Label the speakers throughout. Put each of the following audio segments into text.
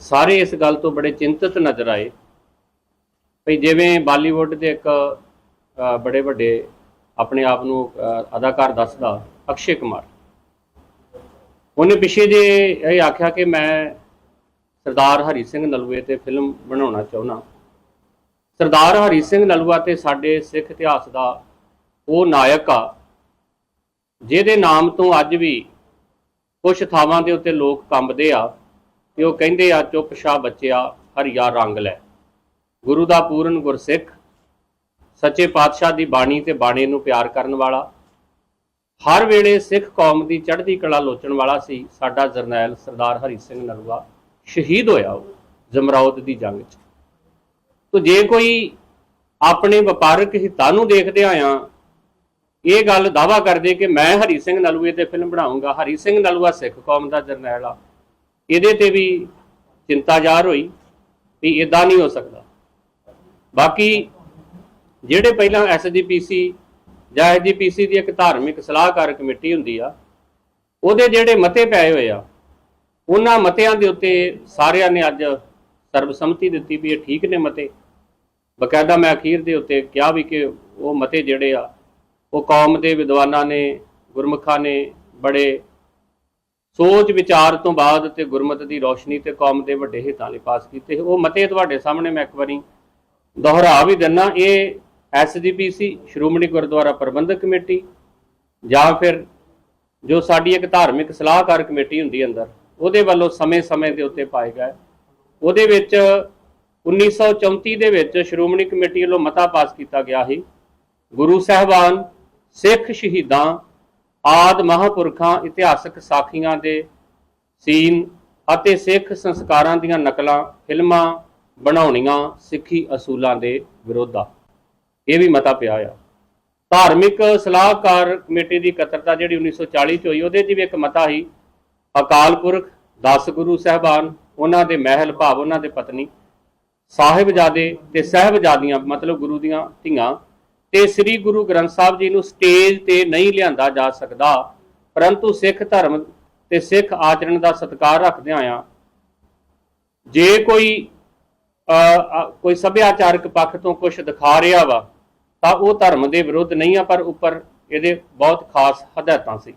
Speaker 1: ਸਾਰੇ ਇਸ ਗੱਲ ਤੋਂ ਬੜੇ ਚਿੰਤਤ ਨਜ਼ਰ ਆਏ। ਭਈ ਜਿਵੇਂ ਬਾਲੀਵੁੱਡ ਦੇ ਇੱਕ ਬੜੇ ਵੱਡੇ ਆਪਣੇ ਆਪ ਨੂੰ ਅਦਾਕਾਰ ਦੱਸਦਾ, ਅਕਸ਼ੇ ਕੁਮਾਰ। ਉਹਨੇ ਪਿਛੇ ਜੇ ਇਹ ਆਖਿਆ ਕਿ ਮੈਂ ਸਰਦਾਰ ਹਰੀ ਸਿੰਘ ਨਲੂਏ ਤੇ ਫਿਲਮ ਬਣਾਉਣਾ ਚਾਹੁੰਦਾ। ਸਰਦਾਰ ਹਰੀ ਸਿੰਘ ਨਲੂਆ ਤੇ ਸਾਡੇ ਸਿੱਖ ਇਤਿਹਾਸ ਦਾ ਉਹ ਨਾਇਕ ਆ, ਜਿਹਦੇ ਨਾਮ ਤੋਂ ਅੱਜ ਵੀ ਕੁਝ ਥਾਵਾਂ ਦੇ ਉੱਤੇ ਲੋਕ ਕੰਬਦੇ ਆ। ਤੇ ਉਹ ਕਹਿੰਦੇ ਆ, ਚੁੱਪ ਸ਼ਾ ਬੱਚਿਆ ਹਰੀਆ ਰੰਗ ਲੈ। ਗੁਰੂ ਦਾ ਪੂਰਨ ਗੁਰਸਿੱਖ, ਸੱਚੇ ਪਾਤਸ਼ਾਹ ਦੀ ਬਾਣੀ ਤੇ ਬਾਣੇ ਨੂੰ ਪਿਆਰ ਕਰਨ ਵਾਲਾ, ਹਰ ਵੇਲੇ ਸਿੱਖ ਕੌਮ ਦੀ ਚੜ੍ਹਦੀ ਕਲਾ ਲੋਚਣ ਵਾਲਾ ਸੀ। ਸਾਡਾ ਜਰਨੈਲ ਸਰਦਾਰ ਹਰੀ ਸਿੰਘ ਨਲੂਆ ਸ਼ਹੀਦ ਹੋਇਆ ਉਹ ਜਮਰੌਦ ਦੀ ਜੰਗ 'ਚ। ਤੋ ਜੇ ਕੋਈ ਆਪਣੇ ਵਪਾਰਕ ਹਿੱਤਾਂ ਨੂੰ ਦੇਖਦੇ ਆਇਆ, ਇਹ ਗੱਲ ਦਾਵਾ ਕਰਦੇ ਕਿ ਮੈਂ ਹਰੀ ਸਿੰਘ ਨਲੂਏ ਤੇ ਫਿਲਮ ਬਣਾਉਂਗਾ ਹਰੀ ਸਿੰਘ ਨਲੂਆ ਸਿੱਖ ਕੌਮ ਦਾ ਜਰਨੈਲ ਆ। ਇਹਦੇ ਤੇ ਵੀ ਚਿੰਤਾ ਜ਼ਾਹਰ ਹੋਈ ਵੀ ਇਦਾਂ ਨਹੀਂ ਹੋ ਸਕਦਾ। ਬਾਕੀ ਜਿਹੜੇ ਪਹਿਲਾਂ ਐਸਜੀਪੀਸੀ ਜਾਂ ਐਸਜੀਪੀਸੀ ਦੀ ਇੱਕ ਧਾਰਮਿਕ ਸਲਾਹਕਾਰ ਕਮੇਟੀ ਹੁੰਦੀ ਆ, ਉਹਦੇ ਜਿਹੜੇ ਮਤੇ ਪਏ ਹੋਏ ਆ, ਉਹਨਾਂ ਮਤਿਆਂ ਦੇ ਉੱਤੇ ਸਾਰਿਆਂ ਨੇ ਅੱਜ ਸਰਬਸੰਮਤੀ ਦਿੱਤੀ ਵੀ ਇਹ ਠੀਕ ਨੇ ਮਤੇ। ਬਕਾਇਦਾ ਮੈਂ ਅਖੀਰ ਦੇ ਉੱਤੇ ਕਿਹਾ ਵੀ ਕਿ ਉਹ ਮਤੇ ਜਿਹੜੇ ਆ, ਉਹ ਕੌਮ ਦੇ ਵਿਦਵਾਨਾਂ ਨੇ, ਗੁਰਮੁਖਾਂ ਨੇ ਬੜੇ ਸੋਚ ਵਿਚਾਰ ਤੋਂ ਬਾਅਦ ਤੇ ਗੁਰਮਤ ਦੀ ਰੋਸ਼ਨੀ ਤੇ ਕੌਮ ਦੇ ਵੱਡੇ ਹਿੱਤਾਂ ਲਈ ਪਾਸ ਕੀਤੇ। ਉਹ ਮਤੇ ਤੁਹਾਡੇ ਸਾਹਮਣੇ ਮੈਂ ਇੱਕ ਵਾਰੀ ਦੁਹਰਾ ਵੀ ਦਿੰਨਾ। ਇਹ ਐਸਜੀਪੀਸੀ ਸ਼੍ਰੋਮਣੀ ਗੁਰਦੁਆਰਾ ਪ੍ਰਬੰਧਕ ਕਮੇਟੀ ਜਾਂ ਫਿਰ ਜੋ ਸਾਡੀ ਇੱਕ ਧਾਰਮਿਕ ਸਲਾਹਕਾਰ ਕਮੇਟੀ ਹੁੰਦੀ ਅੰਦਰ, ਉਹਦੇ ਵੱਲੋਂ ਸਮੇਂ-ਸਮੇਂ ਦੇ ਉੱਤੇ ਪਾਏ ਗਏ। ਉਹਦੇ ਵਿੱਚ 1934 ਦੇ ਵਿੱਚ ਸ਼੍ਰੋਮਣੀ ਕਮੇਟੀ ਵੱਲੋਂ ਮਤਾ ਪਾਸ ਕੀਤਾ ਗਿਆ ਸੀ। ਗੁਰੂ ਸਾਹਿਬਾਨ, ਸਿੱਖ ਸ਼ਹੀਦਾਂ ਆਦ ਮਹਾਪੁਰਖਾਂ ਇਤਿਹਾਸਕ ਸਾਖੀਆਂ ਦੇ ਸੀਨ ਅਤੇ ਸਿੱਖ ਸੰਸਕਾਰਾਂ ਦੀਆਂ ਨਕਲਾਂ, ਫਿਲਮਾਂ, ਬਣਾਉਣੀਆਂ ਸਿੱਖੀ ਅਸੂਲਾਂ ਦੇ ਵਿਰੋਧ। ਆ ਇਹ ਵੀ ਮਤਾ ਪਿਆ ਆ। ਧਾਰਮਿਕ ਸਲਾਹਕਾਰ ਕਮੇਟੀ ਦੀ ਇਕੱਤਰਤਾ ਜਿਹੜੀ 1940 ਚ ਹੋਈ, ਉਹਦੇ 'ਚ ਵੀ ਇੱਕ ਮਤਾ ਸੀ, ਅਕਾਲ ਪੁਰਖ, ਦਸ ਗੁਰੂ ਸਾਹਿਬਾਨ, ਉਹਨਾਂ ਦੇ ਮਹਿਲ ਭਾਵ, ਉਹਨਾਂ ਦੇ ਪਤਨੀ, ਸਾਹਿਬਜ਼ਾਦੇ ਤੇ ਸਹਿਬਜ਼ਾਦੀਆਂ, ਮਤਲਬ ਗੁਰੂ ਦੀਆਂ ਧੀਆਂ ਤੇ ਸ੍ਰੀ ਗੁਰੂ ਗ੍ਰੰਥ ਸਾਹਿਬ ਜੀ ਨੂੰ ਸਟੇਜ ਤੇ ਨਹੀਂ ਲਿਆਂਦਾ ਜਾ ਸਕਦਾ, ਪਰੰਤੂ ਸਿੱਖ ਧਰਮ ਤੇ ਸਿੱਖ ਆਚਰਣ ਦਾ ਸਤਿਕਾਰ ਰੱਖਦਿਆਂ ਆ ਜੇ ਕੋਈ ਕੋਈ ਸੱਭਿਆਚਾਰਕ ਪੱਖ ਤੋਂ ਕੁਝ ਦਿਖਾ ਰਿਹਾ ਵਾ, ਤਾਂ ਉਹ ਧਰਮ ਦੇ ਵਿਰੁੱਧ ਨਹੀਂ ਆ, ਪਰ ਉੱਪਰ ਇਹਦੇ ਬਹੁਤ ਖਾਸ ਹਦਾਇਤਾਂ ਸੀ।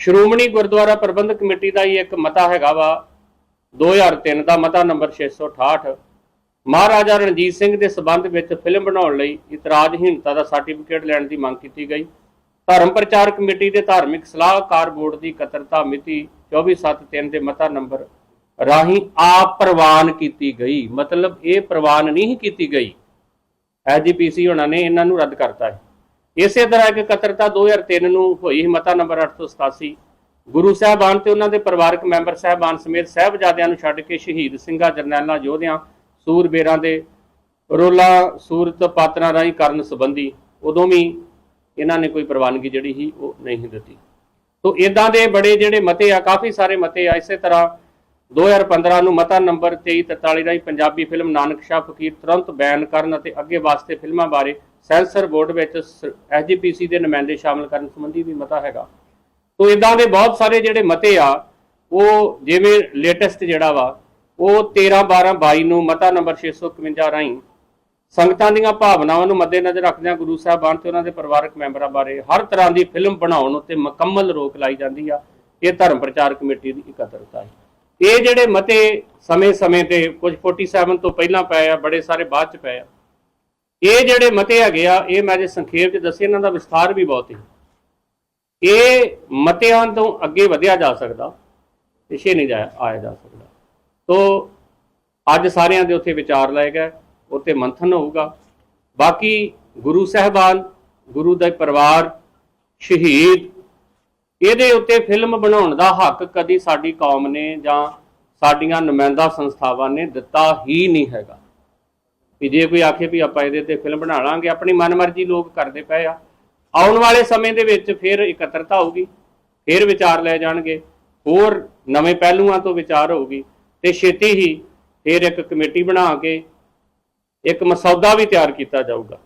Speaker 1: ਸ਼੍ਰੋਮਣੀ ਗੁਰਦੁਆਰਾ ਪ੍ਰਬੰਧਕ ਕਮੇਟੀ ਦਾ ਹੀ ਇੱਕ ਮਤਾ ਹੈਗਾ ਵਾ 2003 ਦਾ ਮਤਾ ਨੰਬਰ 668 ਮਹਾਰਾਜਾ ਰਣਜੀਤ ਸਿੰਘ ਦੇ ਸਬੰਧ ਵਿੱਚ ਫਿਲਮ ਬਣਾਉਣ ਲਈ ਇਤਰਾਜ਼ਹੀਣਤਾ ਦਾ ਸਰਟੀਫਿਕੇਟ ਲੈਣ ਦੀ ਮੰਗ ਕੀਤੀ ਗਈ। ਧਰਮ ਪ੍ਰਚਾਰ ਕਮੇਟੀ ਦੇ ਧਾਰਮਿਕ ਸਲਾਹਕਾਰ ਬੋਰਡ ਦੀ ਇਕੱਤਰਤਾ ਮਿਤੀ 24/7/3 ਦੇ ਮਤਾ ਨੰਬਰ ਰਾਹੀਂ ਆਪ ਪ੍ਰਵਾਨ ਕੀਤੀ ਗਈ। ਮਤਲਬ ਇਹ ਪ੍ਰਵਾਨ ਨਹੀਂ ਕੀਤੀ ਗਈ। ਐਜੀਪੀਸੀ ਉਹਨਾਂ ਨੇ ਇਹਨਾਂ ਨੂੰ ਰੱਦ ਕਰਤਾ ਹੈ। ਇਸੇ ਤਰ੍ਹਾਂ ਇੱਕ ਇਕੱਤਰਤਾ 2003 ਨੂੰ ਹੋਈ ਮਤਾ ਨੰਬਰ 887 ਗੁਰੂ ਸਾਹਿਬਾਨ ਤੇ ਉਹਨਾਂ ਦੇ ਪਰਿਵਾਰਕ ਮੈਂਬਰ ਸਾਹਿਬਾਨ ਸਮੇਤ ਸਹਿਬਜ਼ਾਦਿਆਂ ਨੂੰ ਛੱਡ ਕੇ ਸ਼ਹੀਦ ਸਿੰਘਾਂ ਜਰਨੈਲਾਂ ਯੋਧਿਆਂ ਸੂਰਬੀਰਾਂ ਦੇ ਰੋਲਾ ਸੂਰਤ ਪਾਤਰਾਂ ਰਾਹੀਂ ਕਰਨ ਸੰਬੰਧੀ ਉਦੋਂ ਵੀ ਇਹਨਾਂ ਨੇ ਕੋਈ ਪ੍ਰਵਾਨਗੀ ਜਿਹੜੀ ਸੀ ਉਹ ਨਹੀਂ ਦਿੱਤੀ। ਸੋ ਇਦਾਂ ਦੇ ਬੜੇ ਜਿਹੜੇ ਮਤੇ ਆ, ਕਾਫੀ ਸਾਰੇ ਮਤੇ ਆ। ਇਸੇ ਤਰ੍ਹਾਂ 2015 ਨੂੰ ਮਤਾ ਨੰਬਰ 2343 ਰਾਹੀਂ ਪੰਜਾਬੀ ਫਿਲਮ ਨਾਨਕ ਸ਼ਾਹ ਫਕੀਰ ਤੁਰੰਤ ਬੈਨ ਕਰਨ ਅਤੇ ਅੱਗੇ ਵਾਸਤੇ ਫਿਲਮਾਂ ਬਾਰੇ ਸੈਂਸਰ ਬੋਰਡ ਵਿੱਚ ਐਸਜੀਪੀਸੀ ਦੇ ਨੁਮਾਇੰਦੇ ਸ਼ਾਮਲ ਕਰਨ ਸੰਬੰਧੀ ਵੀ ਮਤਾ ਹੈਗਾ। ਸੋ ਇਦਾਂ ਦੇ ਬਹੁਤ ਸਾਰੇ ਜਿਹੜੇ ਮਤੇ ਆ, ਉਹ ਜਿਵੇਂ ਲੇਟੈਸਟ ਜਿਹੜਾ ਵਾ ਉਹ 13 12 22 ਨੂੰ ਮਤਾ ਨੰਬਰ 651 ਰਾਹੀਂ ਸੰਗਤਾਂ ਦੀਆਂ ਭਾਵਨਾਵਾਂ ਨੂੰ ਮੱਦੇਨਜ਼ਰ ਰੱਖਦਿਆਂ ਗੁਰੂ ਸਾਹਿਬਾਨ ਤੇ ਉਹਨਾਂ ਦੇ ਪਰਿਵਾਰਕ ਮੈਂਬਰਾਂ ਬਾਰੇ ਹਰ ਤਰ੍ਹਾਂ ਦੀ ਫਿਲਮ ਬਣਾਉਣ ਉੱਤੇ ਮੁਕੰਮਲ ਰੋਕ ਲਾਈ ਜਾਂਦੀ ਆ। ਇਹ ਧਰਮ ਪ੍ਰਚਾਰ ਕਮੇਟੀ ਦੀ ਇਕੱਤਰਤਾ ਹੈ। ਇਹ ਜਿਹੜੇ ਮਤੇ ਸਮੇਂ-ਸਮੇਂ ਤੇ ਕੁਝ 47 ਤੋਂ ਪਹਿਲਾਂ ਪਏ ਆ, ਬੜੇ ਸਾਰੇ ਬਾਅਦ ਚ ਪਏ ਆ। ਇਹ ਜਿਹੜੇ ਮਤੇ ਹੈਗੇ ਆ, ਇਹ ਮੈਂ ਜੇ ਸੰਖੇਪ ਚ ਦੱਸੇ, ਇਹਨਾਂ ਦਾ ਵਿਸਥਾਰ ਵੀ ਬਹੁਤ ਹੈ। ਇਹ ਮਤਿਆਂ ਤੋਂ ਅੱਗੇ ਵਧਿਆ ਜਾ ਸਕਦਾ, ਪਿਛੇ ਨਹੀਂ ਜਾਇਆ ਆਇਆ ਜਾ ਸਕਦਾ। ਤੋ ਅੱਜ ਸਾਰਿਆਂ ਦੇ ਉੱਥੇ ਵਿਚਾਰ ਲਏ ਗਏ, ਉੱਥੇ ਮੰਥਨ ਹੋਊਗਾ। ਬਾਕੀ ਗੁਰੂ ਸਾਹਿਬਾਨ, ਗੁਰੂ ਦਾ ਪਰਿਵਾਰ, ਸ਼ਹੀਦ, ਇਹਦੇ ਉੱਤੇ ਫਿਲਮ ਬਣਾਉਣ ਦਾ ਹੱਕ ਕਦੀ ਸਾਡੀ ਕੌਮ ਨੇ ਜਾਂ ਸਾਡੀਆਂ ਨੁਮਾਇੰਦਾ ਸੰਸਥਾਵਾਂ ਨੇ ਦਿੱਤਾ ਹੀ ਨਹੀਂ ਹੈਗਾ। ਵੀ ਜੇ ਕੋਈ ਆਖੇ ਵੀ ਆਪਾਂ ਇਹਦੇ ਤੇ ਫਿਲਮ ਬਣਾ ਲਾਂਗੇ, ਆਪਣੀ ਮਨਮਰਜ਼ੀ ਲੋਕ ਕਰਦੇ ਪਏ ਆ। ਆਉਣ ਵਾਲੇ ਸਮੇਂ ਦੇ ਵਿੱਚ ਫਿਰ ਇਕੱਤਰਤਾ ਹੋਊਗੀ, ਫਿਰ ਵਿਚਾਰ ਲੈ ਜਾਣਗੇ, ਹੋਰ ਨਵੇਂ ਪਹਿਲੂਆਂ ਤੋਂ ਵਿਚਾਰ ਹੋਊਗੀ। ਤੇ ਛੇਤੀ ਹੀ ਫਿਰ ਇੱਕ ਕਮੇਟੀ ਬਣਾ ਕੇ ਇੱਕ ਮਸੌਦਾ ਵੀ ਤਿਆਰ ਕੀਤਾ ਜਾਊਗਾ।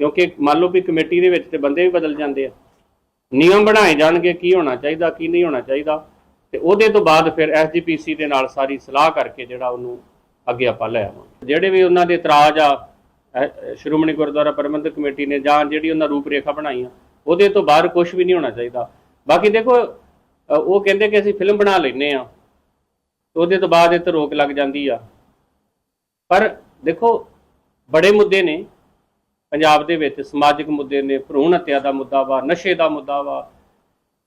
Speaker 1: ਕਿਉਂਕਿ ਮੰਨ ਲਓ ਵੀ ਕਮੇਟੀ ਦੇ ਵਿੱਚ ਤੇ ਬੰਦੇ ਵੀ ਬਦਲ ਜਾਂਦੇ ਆ। ਨਿਯਮ ਬਣਾਏ ਜਾਣਗੇ ਕੀ ਹੋਣਾ ਚਾਹੀਦਾ, ਕੀ ਨਹੀਂ ਹੋਣਾ ਚਾਹੀਦਾ। ਤੇ ਉਹਦੇ ਤੋਂ ਬਾਅਦ ਫਿਰ ਐਸਜੀਪੀਸੀ ਦੇ ਨਾਲ ਸਾਰੀ ਸਲਾਹ ਕਰਕੇ ਜਿਹੜਾ ਉਹਨੂੰ ਅੱਗੇ ਆਪਾਂ ਲੈ ਆਵਾਂਗੇ। ਜਿਹੜੇ ਵੀ ਉਹਨਾਂ ਦੇ ਇਤਰਾਜ਼ ਆ ਸ਼੍ਰੋਮਣੀ ਗੁਰਦੁਆਰਾ ਪ੍ਰਬੰਧਕ ਕਮੇਟੀ ਨੇ ਜਾਂ ਜਿਹੜੀ ਉਹਨਾਂ ਰੂਪਰੇਖਾ ਬਣਾਈ ਆ ਉਹਦੇ ਤੋਂ ਬਾਹਰ ਕੁਝ ਵੀ ਨਹੀਂ ਹੋਣਾ ਚਾਹੀਦਾ। ਬਾਕੀ ਦੇਖੋ ਉਹ ਕਹਿੰਦੇ ਕਿ ਅਸੀਂ ਫਿਲਮ ਬਣਾ ਲੈਨੇ ਆ ਉਹਦੇ ਤੋਂ ਬਾਅਦ ਇਹ ਤੇ ਰੋਕ ਲੱਗ ਜਾਂਦੀ ਆ। ਪਰ ਦੇਖੋ, ਬੜੇ ਮੁੱਦੇ ਨੇ। ਪੰਜਾਬ ਦੇ ਵਿੱਚ ਸਮਾਜਿਕ ਮੁੱਦੇ ਨੇ, ਭਰੂਣ ਹੱਤਿਆ ਦਾ ਮੁੱਦਾ ਵਾ, ਨਸ਼ੇ ਦਾ ਮੁੱਦਾ ਵਾ।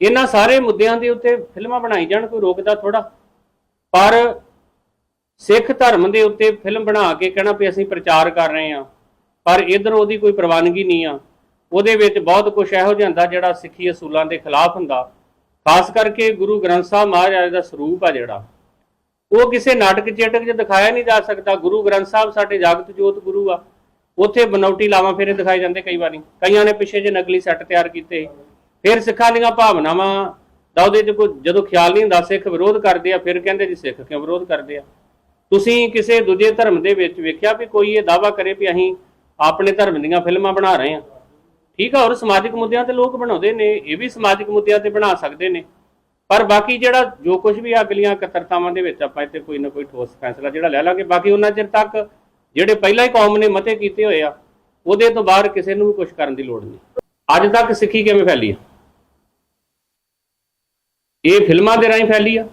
Speaker 1: ਇਹਨਾਂ ਸਾਰੇ ਮੁੱਦਿਆਂ ਦੇ ਉੱਤੇ ਫਿਲਮਾਂ ਬਣਾਈ ਜਾਣ, ਕੋਈ ਰੋਕਦਾ ਥੋੜਾ ਪਰ ਸਿੱਖ ਧਰਮ ਦੇ ਉੱਤੇ ਫਿਲਮ ਬਣਾ ਕੇ ਕਹਿਣਾ ਵੀ ਅਸੀਂ ਪ੍ਰਚਾਰ ਕਰ ਰਹੇ ਹਾਂ। ਪਰ ਇਧਰ ਉਹਦੀ ਕੋਈ ਪ੍ਰਵਾਨਗੀ ਨਹੀਂ ਆ। ਉਹਦੇ ਵਿੱਚ ਬਹੁਤ ਕੁਝ ਇਹੋ ਜਿਹਾ ਹੁੰਦਾ ਜਿਹੜਾ ਸਿੱਖੀ ਅਸੂਲਾਂ ਦੇ ਖਿਲਾਫ ਹੁੰਦਾ। ਖਾਸ ਕਰਕੇ ਗੁਰੂ ਗ੍ਰੰਥ ਸਾਹਿਬ ਮਹਾਰਾਜ ਦਾ ਸਰੂਪ ਆ ਜਿਹੜਾ। ਉਹ ਕਿਸੇ ਨਾਟਕ ਚੇਟਕ 'ਚ ਦਿਖਾਇਆ ਨਹੀਂ ਜਾ ਸਕਦਾ। ਗੁਰੂ ਗ੍ਰੰਥ ਸਾਹਿਬ ਸਾਡੇ ਜਾਗਤ ਜੋਤ ਗੁਰੂ ਆ। ਉੱਥੇ ਬਨੌਟੀ ਲਾਵਾਂ ਫੇਰੇ ਦਿਖਾਏ ਜਾਂਦੇ ਕਈ ਵਾਰੀ। ਕਈਆਂ ਨੇ ਪਿੱਛੇ ਜੇ ਨਕਲੀ ਸੈੱਟ ਤਿਆਰ ਕੀਤੇ। ਫਿਰ ਸਿੱਖਾਂ ਦੀਆਂ ਭਾਵਨਾਵਾਂ ਦਾ ਉਹਦੇ 'ਚ ਕੋਈ ਜਦੋਂ ਖਿਆਲ ਨਹੀਂ ਹੁੰਦਾ, ਸਿੱਖ ਵਿਰੋਧ ਕਰਦੇ ਆ, ਫਿਰ ਕਹਿੰਦੇ ਜੀ ਸਿੱਖ ਕਿਉਂ ਵਿਰੋਧ ਕਰਦੇ ਆ? ਤੁਸੀਂ ਕਿਸੇ ਦੂਜੇ ਧਰਮ ਦੇ ਵਿੱਚ ਵੇਖਿਆ ਵੀ ਕੋਈ ਇਹ ਦਾਵਾ ਕਰੇ ਵੀ ਅਸੀਂ ਆਪਣੇ ਧਰਮ ਦੀਆਂ ਫਿਲਮਾਂ ਬਣਾ ਰਹੇ ਹਾਂ ਠੀਕ ਆ, ਔਰ ਸਮਾਜਿਕ ਮੁੱਦਿਆਂ ਤੇ ਲੋਕ ਬਣਾਉਂਦੇ ਨੇ, ਇਹ ਵੀ ਸਮਾਜਿਕ ਮੁੱਦਿਆਂ ਤੇ ਬਣਾ ਸਕਦੇ ਨੇ। ਪਰ ਬਾਕੀ ਜਿਹੜਾ ਜੋ ਕੁਝ ਵੀ ਅਗਲੀਆਂ ਇਕੱਤਰਤਾਵਾਂ ਦੇ ਵਿੱਚ ਆਪਾਂ ਇੱਥੇ ਕੋਈ ਨਾ ਕੋਈ ਠੋਸ ਫੈਸਲਾ ਜਿਹੜਾ ਲੈ ਲਾਂਗੇ, ਬਾਕੀ ਉਹਨਾਂ ਚਿਰ ਤੱਕ ਜਿਹੜੇ ਪਹਿਲਾਂ ਹੀ ਕੌਮ ਨੇ ਮਤੇ ਕੀਤੇ ਹੋਏ ਆ, ਉਹਦੇ ਤੋਂ ਬਾਹਰ ਕਿਸੇ ਨੂੰ ਵੀ ਕੁਝ ਕਰਨ ਦੀ ਲੋੜ ਨਹੀਂ। ਅੱਜ ਤੱਕ ਸਿੱਖੀ ਕਿਵੇਂ ਫੈਲੀ ਆ? ਇਹ ਫਿਲਮਾਂ ਦੇ ਰਾਹੀਂ ਫੈਲੀ ਆ?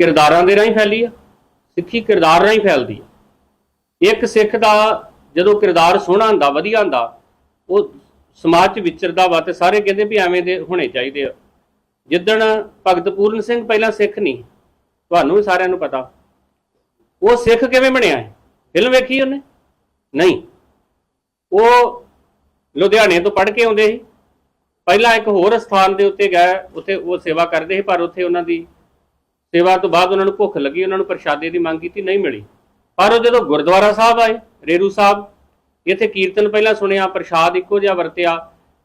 Speaker 1: ਕਿਰਦਾਰਾਂ ਦੇ ਰਾਹੀਂ ਫੈਲੀ ਆ? ਸਿੱਖੀ ਕਿਰਦਾਰ ਰਾਹੀਂ ਫੈਲਦੀ ਆ? ਇੱਕ ਸਿੱਖ ਦਾ ਜਦੋਂ ਕਿਰਦਾਰ ਸੋਹਣਾ ਹੁੰਦਾ, ਵਧੀਆ ਹੁੰਦਾ, ਉਹ ਸਮਾਜ 'ਚ ਵਿਚਰਦਾ ਵਾ ਤੇ ਸਾਰੇ ਕਹਿੰਦੇ ਵੀ ਐਵੇਂ ਦੇ ਹੋਣੇ ਚਾਹੀਦੇ ਆ। ਜਿੱਦਣ ਭਗਤ ਪੂਰਨ ਸਿੰਘ ਪਹਿਲਾਂ ਸਿੱਖ ਨਹੀਂ, ਤੁਹਾਨੂੰ ਵੀ ਸਾਰਿਆਂ ਨੂੰ ਪਤਾ। ਉਹ ਸਿੱਖ ਕਿਵੇਂ ਬਣਿਆ ਹੈ? ਫਿਲਮ ਵੇਖੀ ਉਹਨੇ? ਨਹੀਂ। ਉਹ ਲੁਧਿਆਣੇ ਤੋਂ ਪੜ੍ਹ ਕੇ ਆਉਂਦੇ ਸੀ। ਪਹਿਲਾਂ ਇੱਕ ਹੋਰ ਸਥਾਨ ਦੇ ਉੱਤੇ ਗਏ, ਉੱਥੇ ਉਹ ਸੇਵਾ ਕਰਦੇ ਸੀ, ਪਰ ਉੱਥੇ ਉਹਨਾਂ ਦੀ ਸੇਵਾ ਤੋਂ ਬਾਅਦ ਉਹਨਾਂ ਨੂੰ ਭੁੱਖ ਲੱਗੀ, ਉਹਨਾਂ ਨੂੰ ਪ੍ਰਸ਼ਾਦੇ ਦੀ ਮੰਗ ਕੀਤੀ, ਨਹੀਂ ਮਿਲੀ। ਪਰ ਉਹ ਜਦੋਂ ਗੁਰਦੁਆਰਾ ਸਾਹਿਬ ਆਏ, ਰੇਰੂ ਸਾਹਿਬ, ਇੱਥੇ ਕੀਰਤਨ ਪਹਿਲਾਂ ਸੁਣਿਆ, ਪ੍ਰਸ਼ਾਦ ਇੱਕੋ ਜਿਹਾ ਵਰਤਿਆ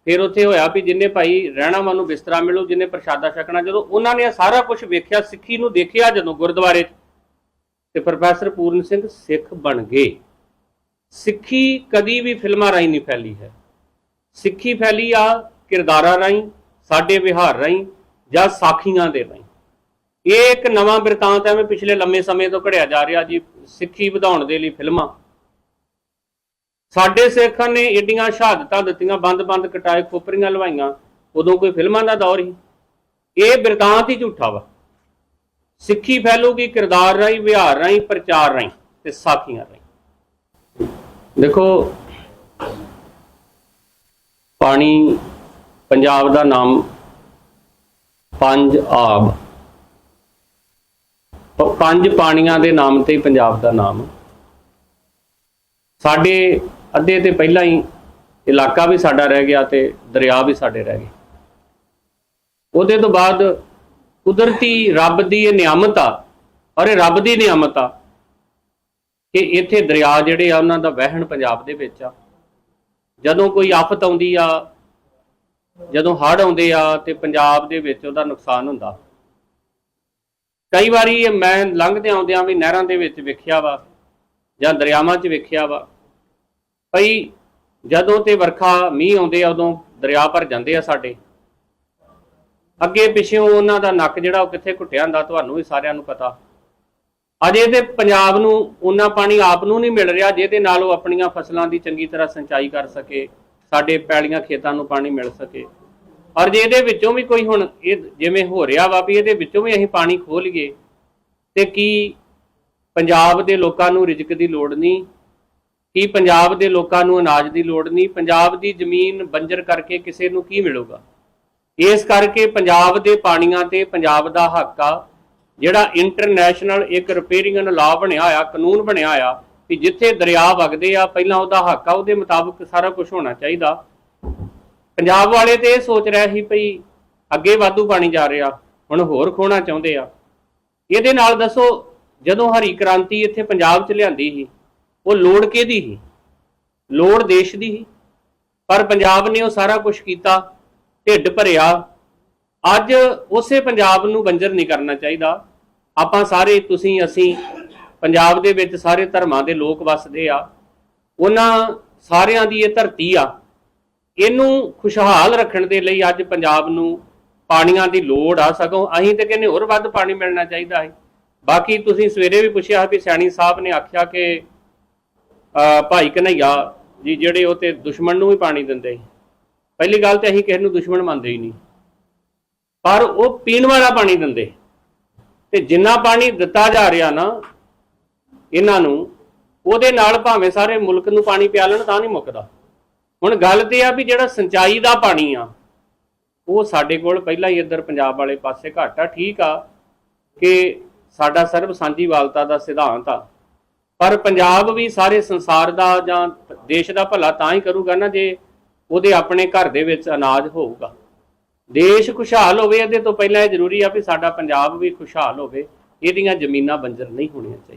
Speaker 1: ਫਿਰ ਉੱਥੇ ਹੋਇਆ ਵੀ ਜਿੰਨੇ ਭਾਈ ਰਹਿਣਾ ਮਨ ਨੂੰ ਬਿਸਤਰਾ ਮਿਲੂ, ਜਿੰਨੇ ਪ੍ਰਸ਼ਾਦਾ ਛਕਣਾ, ਜਦੋਂ ਉਹਨਾਂ ਨੇ ਸਾਰਾ ਕੁਝ ਵੇਖਿਆ, ਸਿੱਖੀ ਨੂੰ ਦੇਖਿਆ ਜਦੋਂ ਗੁਰਦੁਆਰੇ 'ਚ, ਤੇ ਪ੍ਰੋਫੈਸਰ ਪੂਰਨ ਸਿੰਘ ਸਿੱਖ ਬਣ ਗਏ। ਸਿੱਖੀ ਕਦੀ ਵੀ ਫਿਲਮਾਂ ਰਾਹੀਂ ਨਹੀਂ ਫੈਲੀ ਹੈ। ਸਿੱਖੀ ਫੈਲੀ ਆ ਕਿਰਦਾਰਾਂ ਰਾਹੀਂ, ਸਾਡੇ ਵਿਹਾਰ ਰਾਹੀਂ, ਜਾਂ ਸਾਖੀਆਂ ਦੇ ਰਾਹੀਂ। ਇਹ ਇੱਕ ਨਵਾਂ ਬਿਰਤਾਂਤ ਐਵੇਂ ਪਿਛਲੇ ਲੰਮੇ ਸਮੇਂ ਤੋਂ ਘੜਿਆ ਜਾ ਰਿਹਾ ਜੀ, ਸਿੱਖੀ ਵਧਾਉਣ ਦੇ ਲਈ ਫਿਲਮਾਂ। ਸਾਡੇ ਸਿੱਖਾਂ ਨੇ ਏਡੀਆਂ ਸ਼ਹਾਦਤਾਂ ਦਿੱਤੀਆਂ ਬੰਦ-ਬੰਦ ਕਟਾਏ, ਖੋਪਰੀਆਂ ਲਵਾਈਆਂ, ਉਦੋਂ ਕੋਈ ਫਿਲਮਾਂ ਦਾ ਦੌਰ ਹੀ ਇਹ ਬਿਰਤਾਂਤ ਹੀ ਝੂਠਾ ਵਾ। ਸਿੱਖੀ ਫੈਲੂਗੀ, ਕਿਰਦਾਰ ਰਾਹੀਂ, ਵਿਹਾਰ ਰਾਹੀਂ, ਪ੍ਰਚਾਰ ਰਾਹੀਂ ਤੇ ਸਾਖੀਆਂ ਰਾਹੀਂ। ਦੇਖੋ, ਪਾਣੀ ਪੰਜਾਬ ਦਾ ਨਾਮ ਪੰਜ ਆਬ। ਪੰਜ ਪਾਣੀਆਂ ਦੇ ਨਾਮ ਤੇ ਹੀ ਪੰਜਾਬ ਦਾ ਨਾਮ। ਸਾਡੇ ਅੱਧੇ ਤੇ ਪਹਿਲਾਂ ਹੀ ਇਲਾਕਾ ਵੀ ਸਾਡਾ ਰਹਿ ਗਿਆ ਤੇ ਦਰਿਆ ਵੀ ਸਾਡੇ ਰਹਿ ਗਏ। ਉਹਦੇ ਤੋਂ ਬਾਅਦ ਕੁਦਰਤੀ ਰੱਬ ਦੀ ਇਹ ਨਿਆਮਤ ਆ, ਔਰ ਇਹ ਰੱਬ ਦੀ ਨਿਆਮਤ ਆ ਕਿ ਇੱਥੇ ਦਰਿਆ ਜਿਹੜੇ ਆ, ਉਹਨਾਂ ਦਾ ਵਹਿਣ ਪੰਜਾਬ ਦੇ ਵਿੱਚ ਆ। ਜਦੋਂ ਕੋਈ ਆਫਤ ਆਉਂਦੀ ਆ, ਜਦੋਂ ਹੜ੍ਹ ਆਉਂਦੇ ਆ ਤੇ ਪੰਜਾਬ ਦੇ ਵਿੱਚ ਉਹਦਾ ਨੁਕਸਾਨ ਹੁੰਦਾ। ਕਈ ਵਾਰੀ ਮੈਂ ਲੰਘਦੇ ਆਉਂਦਿਆਂ ਵੀ ਨਹਿਰਾਂ ਦੇ ਵਿੱਚ ਵੇਖਿਆ ਵਾ ਜਾਂ ਦਰਿਆਵਾਂ 'ਚ ਵੇਖਿਆ ਵਾ ਭਈ ਜਦੋਂ ਤੇ ਵਰਖਾ ਮੀਂਹ ਆਉਂਦੇ ਆ, ਉਦੋਂ ਦਰਿਆ ਭਰ ਜਾਂਦੇ ਆ ਸਾਡੇ। ਅੱਗੇ ਪਿੱਛੋਂ ਉਹਨਾਂ ਦਾ ਨੱਕ ਜਿਹੜਾ ਉਹ ਕਿੱਥੇ ਘੁੱਟਿਆ ਹੁੰਦਾ, ਤੁਹਾਨੂੰ ਵੀ ਸਾਰਿਆਂ ਨੂੰ ਪਤਾ। ਅਜੇ ਤੇ ਪੰਜਾਬ ਨੂੰ ਉਹਨਾਂ ਪਾਣੀ ਆਪ ਨੂੰ ਨਹੀਂ ਮਿਲ ਰਿਹਾ, ਜਿਹਦੇ ਨਾਲ ਉਹ ਆਪਣੀਆਂ ਫਸਲਾਂ ਦੀ ਚੰਗੀ ਤਰ੍ਹਾਂ ਸਿੰਚਾਈ ਕਰ ਸਕੇ, ਸਾਡੇ ਪੈਲੀਆਂ ਖੇਤਾਂ ਨੂੰ ਪਾਣੀ ਮਿਲ ਸਕੇ। ਔਰ ਜੇ ਇਹਦੇ ਵਿੱਚੋਂ ਵੀ ਕੋਈ ਹੁਣ ਇਹ ਜਿਵੇਂ ਹੋ ਰਿਹਾ ਵਾ ਵੀ ਇਹਦੇ ਵਿੱਚੋਂ ਵੀ ਅਸੀਂ ਪਾਣੀ ਖੋਹ ਲਈਏ, ਤੇ ਕੀ ਪੰਜਾਬ ਦੇ ਲੋਕਾਂ ਨੂੰ ਰਿਜ਼ਕ ਦੀ ਲੋੜ ਨਹੀਂ? ਕੀ ਪੰਜਾਬ ਦੇ ਲੋਕਾਂ ਨੂੰ ਅਨਾਜ ਦੀ ਲੋੜ ਨਹੀਂ? ਪੰਜਾਬ ਦੀ ਜ਼ਮੀਨ ਬੰਜਰ ਕਰਕੇ ਕਿਸੇ ਨੂੰ ਕੀ ਮਿਲੂਗਾ? ਇਸ ਕਰਕੇ ਪੰਜਾਬ ਦੇ ਪਾਣੀਆਂ ਤੇ ਪੰਜਾਬ ਦਾ ਹੱਕ ਆ। ਜਿਹੜਾ ਇੰਟਰਨੈਸ਼ਨਲ ਇੱਕ ਰਿਪੇਅਰਿੰਗ ਲਾਅ ਬਣਿਆ ਹੋਇਆ ਕਾਨੂੰਨ ਬਣਿਆ ਹੋਇਆ ਕਿ ਜਿੱਥੇ ਦਰਿਆ ਵਗਦੇ ਆ, ਪਹਿਲਾਂ ਉਹਦਾ ਹੱਕ ਆ, ਉਹਦੇ ਮੁਤਾਬਕ ਸਾਰਾ ਕੁਝ ਹੋਣਾ ਚਾਹੀਦਾ। ਪੰਜਾਬ ਵਾਲੇ ਤੇ ਇਹ ਸੋਚ ਰਿਹਾ ਸੀ ਭਈ ਅੱਗੇ ਵਾਧੂ ਪਾਣੀ ਜਾ ਰਿਹਾ, ਹੁਣ ਹੋਰ ਖੋਣਾ ਚਾਹੁੰਦੇ ਆ। ਇਹਦੇ ਨਾਲ ਦੱਸੋ, ਜਦੋਂ ਹਰੀ ਕ੍ਰਾਂਤੀ ਇੱਥੇ ਪੰਜਾਬ 'ਚ ਲਿਆਂਦੀ ਸੀ ਉਹ ਲੋੜ ਕਿਹਦੀ ਸੀ? ਲੋੜ ਦੇਸ਼ ਦੀ ਸੀ। ਪਰ ਪੰਜਾਬ ਨੇ ਉਹ ਸਾਰਾ ਕੁਝ ਕੀਤਾ, ਢਿੱਡ ਭਰਿਆ। ਅੱਜ ਉਸੇ ਪੰਜਾਬ ਨੂੰ ਬੰਜਰ ਨਹੀਂ ਕਰਨਾ ਚਾਹੀਦਾ। ਆਪਾਂ ਸਾਰੇ, ਤੁਸੀਂ, ਅਸੀਂ ਪੰਜਾਬ ਦੇ ਵਿੱਚ ਸਾਰੇ ਧਰਮਾਂ ਦੇ ਲੋਕ ਵੱਸਦੇ ਆ। ਉਹਨਾਂ ਸਾਰਿਆਂ ਦੀ ਇਹ ਧਰਤੀ ਆ। ਇਹਨੂੰ ਖੁਸ਼ਹਾਲ ਰੱਖਣ ਦੇ ਲਈ ਅੱਜ ਪੰਜਾਬ ਨੂੰ ਪਾਣੀਆਂ ਦੀ ਲੋੜ ਆ ਸਗੋਂ। ਅਸੀਂ ਤੇ ਕਹਿੰਦੇ ਹੋਰ ਵੱਧ ਪਾਣੀ ਮਿਲਣਾ ਚਾਹੀਦਾ ਹੈ ਬਾਕੀ ਤੁਸੀਂ ਸਵੇਰੇ ਵੀ ਪੁੱਛਿਆ ਵੀ ਸਿਆਣੀ ਸਾਹਿਬ ਨੇ ਆਖਿਆ ਕਿ ਭਾਈ ਕਨਈਆ ਜੀ ਜਿਹੜੇ ਉਹ ਤੇ ਦੁਸ਼ਮਣ ਨੂੰ ਵੀ ਪਾਣੀ ਦਿੰਦੇ ਪਹਿਲੀ ਗੱਲ ਤੇ ਅਸੀਂ ਕਿਸੇ ਨੂੰ ਦੁਸ਼ਮਣ ਮੰਨਦੇ ਹੀ ਨਹੀਂ। ਪਰ ਉਹ ਪੀਣ ਵਾਲਾ ਪਾਣੀ ਦਿੰਦੇ। ਤੇ ਜਿੰਨਾ ਪਾਣੀ ਦਿੱਤਾ ਜਾ ਰਿਹਾ ਨਾ, ਇਹਨਾਂ ਨੂੰ, ਉਹਦੇ ਨਾਲ ਭਾਵੇਂ ਸਾਰੇ ਮੁਲਕ ਨੂੰ ਪਾਣੀ ਪਿਆ ਲੈਣ, ਤਾਂ ਨਹੀਂ ਮੁੱਕਦਾ। ਹੁਣ ਗੱਲ ਤੇ ਆ ਵੀ ਜਿਹੜਾ ਸਿੰਚਾਈ ਦਾ ਪਾਣੀ ਆ, ਉਹ ਸਾਡੇ ਕੋਲ ਪਹਿਲਾਂ ਹੀ ਇੱਧਰ ਪੰਜਾਬ ਵਾਲੇ ਪਾਸੇ ਘੱਟ ਆ। ਠੀਕ ਆ ਕਿ ਸਾਡਾ ਸਰਬ ਸਾਂਝੀਵਾਲਤਾ ਦਾ ਸਿਧਾਂਤ ਆ। ਪਰ ਪੰਜਾਬ ਵੀ ਸਾਰੇ ਸੰਸਾਰ ਦਾ ਜਾਂ ਦੇਸ਼ ਦਾ ਭਲਾ ਤਾਂ ਹੀ ਕਰੂਗਾ ਨਾ ਜੇ ਉਹਦੇ ਆਪਣੇ ਘਰ ਦੇ ਵਿੱਚ ਅਨਾਜ ਹੋਊਗਾ। ਦੇਸ਼ ਖੁਸ਼ਹਾਲ ਹੋਵੇ, ਇਹਦੇ ਤੋਂ ਪਹਿਲਾਂ ਇਹ ਜ਼ਰੂਰੀ ਆ ਵੀ ਸਾਡਾ ਪੰਜਾਬ ਵੀ ਖੁਸ਼ਹਾਲ ਹੋਵੇ, ਇਹਦੀਆਂ ਜ਼ਮੀਨਾਂ ਬੰਜਰ ਨਹੀਂ ਹੋਣੀਆਂ ਚਾਹੀਦੀਆਂ।